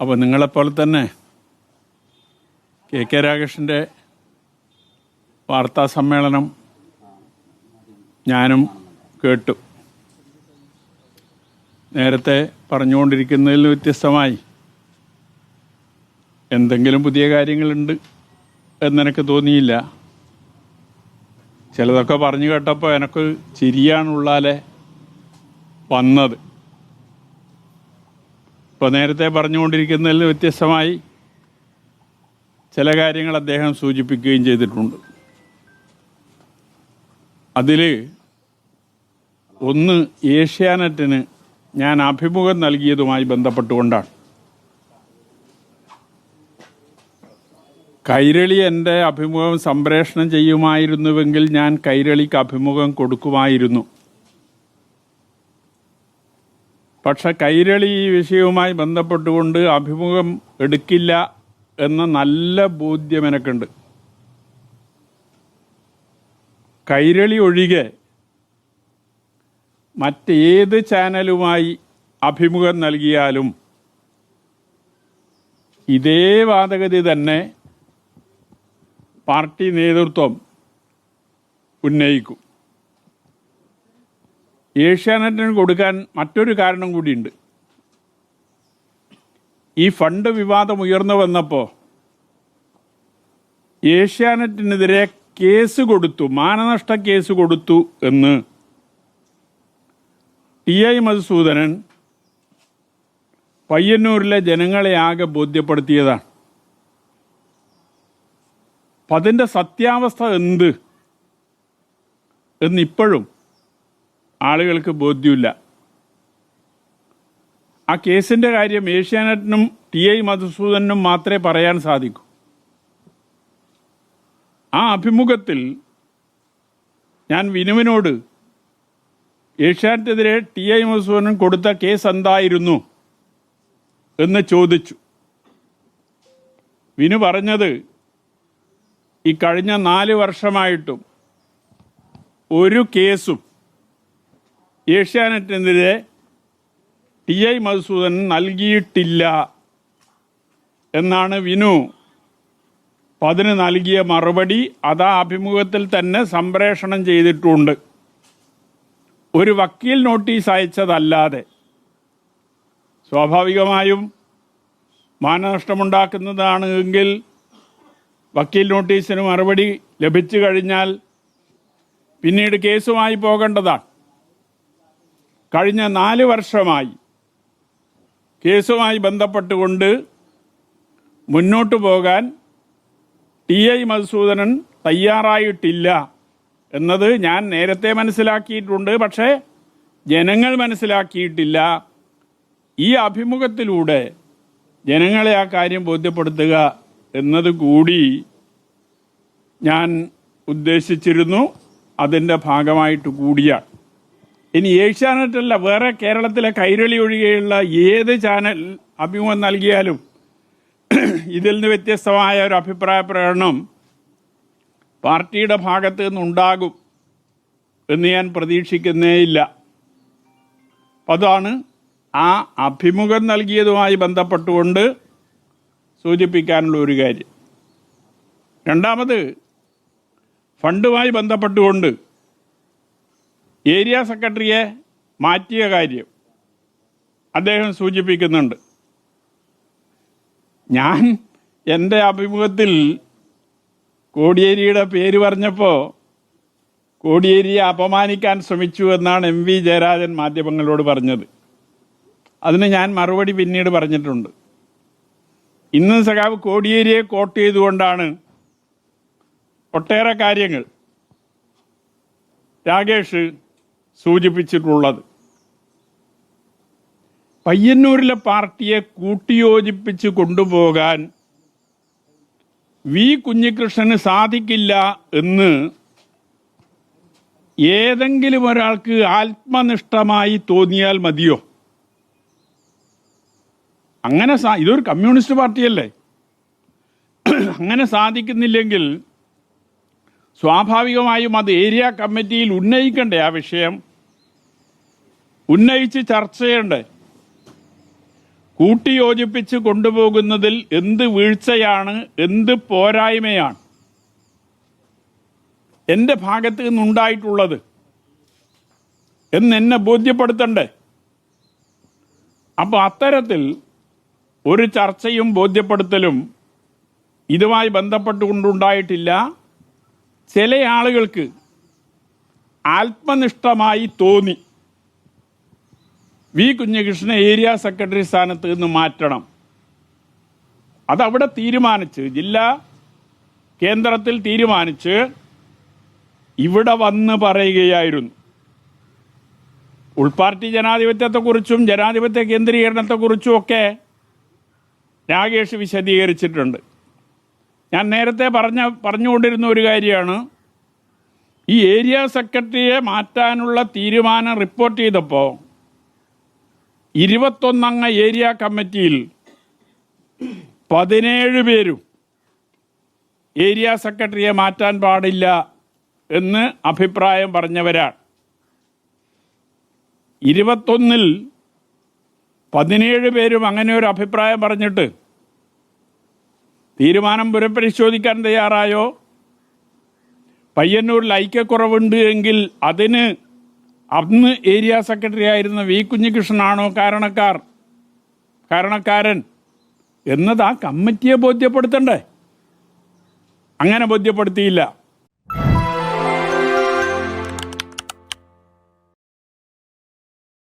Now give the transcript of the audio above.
അപ്പോൾ നിങ്ങളെപ്പോലെ തന്നെ കെ കെ രാകേഷിന്റെ വാർത്താ സമ്മേളനം ഞാനും കേട്ടു. നേരത്തെ പറഞ്ഞുകൊണ്ടിരിക്കുന്നതിൽ വ്യത്യസ്തമായി എന്തെങ്കിലും പുതിയ കാര്യങ്ങളുണ്ട് എന്നെനിക്ക് തോന്നിയില്ല. ചിലതൊക്കെ പറഞ്ഞു കേട്ടപ്പോൾ എനിക്ക് ചിരിയാണുള്ളാലെ വന്നത്. ഇപ്പോൾ നേരത്തെ പറഞ്ഞുകൊണ്ടിരിക്കുന്നതിൽ വ്യത്യസ്തമായി ചില കാര്യങ്ങൾ അദ്ദേഹം സൂചിപ്പിക്കുകയും ചെയ്തിട്ടുണ്ട്. അതിൽ ഒന്ന് ഏഷ്യാനെറ്റിന് ഞാൻ അഭിമുഖം നൽകിയതുമായി ബന്ധപ്പെട്ടുകൊണ്ടാണ്. കൈരളി എന്റെ അഭിമുഖം സംപ്രേഷണം ചെയ്യുമായിരുന്നുവെങ്കിൽ ഞാൻ കൈരളിക്ക് അഭിമുഖം കൊടുക്കുമായിരുന്നു. പക്ഷെ കൈരളി ഈ വിഷയവുമായി ബന്ധപ്പെട്ടുകൊണ്ട് അഭിമുഖം എടുക്കില്ല എന്ന നല്ല ബോധ്യം എനിക്കുണ്ട്. കൈരളി ഒഴികെ മറ്റേത് ചാനലുമായി അഭിമുഖം നൽകിയാലും ഇതേ വാദഗതി തന്നെ പാർട്ടി നേതൃത്വം ഉന്നയിക്കും. ഏഷ്യാനെറ്റിന് കൊടുക്കാൻ മറ്റൊരു കാരണം കൂടിയുണ്ട്. ഈ ഫണ്ട് വിവാദം ഉയർന്നു വന്നപ്പോൾ ഏഷ്യാനെറ്റിനെതിരെ കേസ് കൊടുത്തു മാനനഷ്ട കേസ് കൊടുത്തു എന്ന് ടി ഐ മധുസൂദനൻ പയ്യന്നൂരിലെ ജനങ്ങളെ ആകെ ബോധ്യപ്പെടുത്തിയതാണ്. അപ്പം അതിന്റെ സത്യാവസ്ഥ എന്ത്? എന്നിപ്പോഴും ആളുകൾക്ക് ബോധ്യമില്ല. ആ കേസിന്റെ കാര്യം ഏഷ്യാനെറ്റിനും ടി ഐ മധുസൂദനും മാത്രമേ പറയാൻ സാധിക്കൂ. ആ അഭിമുഖത്തിൽ ഞാൻ വിനുവിനോട് ഏഷ്യാനെറ്റിനെതിരെ ടി ഐ മധുസൂദനൻ കൊടുത്ത കേസ് എന്തായിരുന്നു എന്ന് ചോദിച്ചു. വിനു പറഞ്ഞത് ഈ കഴിഞ്ഞ നാല് വർഷമായിട്ടും ഒരു കേസും ഏഷ്യാനെറ്റിനെതിരെ ടി ഐ മധുസൂദനൻ നൽകിയിട്ടില്ല എന്നാണ് വിനു. അപ്പം അതിന് നൽകിയ മറുപടി അതാ അഭിമുഖത്തിൽ തന്നെ സംപ്രേഷണം ചെയ്തിട്ടുണ്ട്. ഒരു വക്കീൽ നോട്ടീസ് അയച്ചതല്ലാതെ സ്വാഭാവികമായും മാനനഷ്ടമുണ്ടാക്കുന്നതാണ് എങ്കിൽ വക്കീൽ നോട്ടീസിന് മറുപടി ലഭിച്ചു കഴിഞ്ഞാൽ പിന്നീട് കേസുമായി പോകേണ്ടതാണ്. കഴിഞ്ഞ നാല് വർഷമായി കേസുമായി ബന്ധപ്പെട്ടുകൊണ്ട് മുന്നോട്ടു പോകാൻ ടി ഐ മധുസൂദനൻ തയ്യാറായിട്ടില്ല എന്നത് ഞാൻ നേരത്തെ മനസ്സിലാക്കിയിട്ടുണ്ട്. പക്ഷേ ജനങ്ങൾ മനസ്സിലാക്കിയിട്ടില്ല. ഈ അഭിമുഖത്തിലൂടെ ജനങ്ങളെ ആ കാര്യം ബോധ്യപ്പെടുത്തുക എന്നത് കൂടി ഞാൻ ഉദ്ദേശിച്ചിരുന്നു. അതിന്റെ ഭാഗമായിട്ട് കൂടിയാണ്. ഇനി ഏഷ്യാനെറ്റല്ല വേറെ കേരളത്തിലെ കൈരളി ഒഴികെയുള്ള ഏത് ചാനൽ അഭിമുഖം നൽകിയാലും ഇതിൽ നിന്ന് വ്യത്യസ്തമായ ഒരു അഭിപ്രായ പ്രകടനം പാർട്ടിയുടെ ഭാഗത്ത് നിന്നുണ്ടാകും എന്ന് ഞാൻ പ്രതീക്ഷിക്കുന്നേയില്ല. അതാണ് ആ അഭിമുഖം നൽകിയതുമായി ബന്ധപ്പെട്ടുകൊണ്ട് സൂചിപ്പിക്കാനുള്ള ഒരു കാര്യം. രണ്ടാമത് ഫണ്ടുമായി ബന്ധപ്പെട്ടുകൊണ്ട് ഏരിയ സെക്രട്ടറിയെ മാറ്റിയ കാര്യം അദ്ദേഹം സൂചിപ്പിക്കുന്നുണ്ട്. ഞാൻ എന്റെ അഭിമുഖത്തിൽ കോടിയേരിയുടെ പേര് പറഞ്ഞപ്പോൾ കോടിയേരിയെ അപമാനിക്കാൻ ശ്രമിച്ചു എന്നാണ് എം വി ജയരാജൻ മാധ്യമങ്ങളോട് പറഞ്ഞത്. അതിന് ഞാൻ മറുപടി പിന്നീട് പറഞ്ഞിട്ടുണ്ട്. ഇന്ന് സഖാവ് കോടിയേരിയെ കോട്ട് ചെയ്തുകൊണ്ടാണ് ഒട്ടേറെ കാര്യങ്ങൾ. രാകേഷ് സൂചിപ്പിച്ചിട്ടുള്ളത്. പയ്യന്നൂരിലെ പാർട്ടിയെ കൂട്ടിയോജിപ്പിച്ച് കൊണ്ടുപോകാൻ വി കുഞ്ഞികൃഷ്ണന് സാധിക്കില്ല എന്ന് ഏതെങ്കിലും ഒരാൾക്ക് ആത്മനിഷ്ഠമായി തോന്നിയാൽ മതിയോ? അങ്ങനെ ഇതൊരു കമ്മ്യൂണിസ്റ്റ് പാർട്ടിയല്ലേ? അങ്ങനെ സാധിക്കുന്നില്ലെങ്കിൽ സ്വാഭാവികമായും അത് ഏരിയ കമ്മിറ്റിയിൽ ഉന്നയിക്കണ്ടേ ആ വിഷയം? ഉന്നയിച്ച് ചർച്ച ചെയ്യണ്ടേ? കൂട്ടിയോജിപ്പിച്ച് കൊണ്ടുപോകുന്നതിൽ എന്ത് വീഴ്ചയാണ് എന്ത് പോരായ്മയാണ്? എന്റെ ഭാഗത്ത് നിന്നുണ്ടായിട്ടുള്ളത് എന്നെ ബോധ്യപ്പെടുത്തണ്ടേ? അപ്പോൾ അത്തരത്തിൽ ഒരു ചർച്ചയും ബോധ്യപ്പെടുത്തലും ഇതുമായി ബന്ധപ്പെട്ടുകൊണ്ടുണ്ടായിട്ടില്ല. ചില ആളുകൾക്ക് ആത്മനിഷ്ഠമായി തോന്നി. വി കുഞ്ഞകൃഷ്ണൻ ഏരിയ സെക്രട്ടറി സ്ഥാനത്ത് നിന്ന് മാറ്റണം. അതവിടെ തീരുമാനിച്ച് ജില്ലാ കേന്ദ്രത്തിൽ തീരുമാനിച്ച് ഇവിടെ വന്ന് പറയുകയായിരുന്നു. ഉൾപാർട്ടി ജനാധിപത്യത്തെക്കുറിച്ചും ജനാധിപത്യ കേന്ദ്രീകരണത്തെക്കുറിച്ചും ഒക്കെ രാകേഷ് വിശദീകരിച്ചിട്ടുണ്ട്. ഞാൻ നേരത്തെ പറഞ്ഞ പറഞ്ഞുകൊണ്ടിരുന്ന ഒരു കാര്യമാണ് ഈ ഏരിയ സെക്രട്ടറിയെ മാറ്റാനുള്ള തീരുമാനം റിപ്പോർട്ട് ചെയ്തപ്പോൾ ഇരുപത്തൊന്നംഗ ഏരിയ കമ്മിറ്റിയിൽ പതിനേഴ് പേരും ഏരിയ സെക്രട്ടറിയെ മാറ്റാൻ പാടില്ല എന്ന് അഭിപ്രായം പറഞ്ഞവരാണ്. ഇരുപത്തൊന്നിൽ പതിനേഴ് പേരും അങ്ങനെ ഒരു അഭിപ്രായം പറഞ്ഞിട്ട് തീരുമാനം പുനഃപരിശോധിക്കാൻ തയ്യാറായോ? പയ്യന്നൂരിൽ ഐക്യക്കുറവുണ്ട് എങ്കിൽ അതിന് അന്ന് ഏരിയ സെക്രട്ടറി ആയിരുന്ന വി കുഞ്ഞികൃഷ്ണനാണോ കാരണക്കാർ? കാരണക്കാരൻ. എന്നത് ആ കമ്മിറ്റിയെ ബോധ്യപ്പെടുത്തണ്ടേ? അങ്ങനെ ബോധ്യപ്പെടുത്തിയില്ല.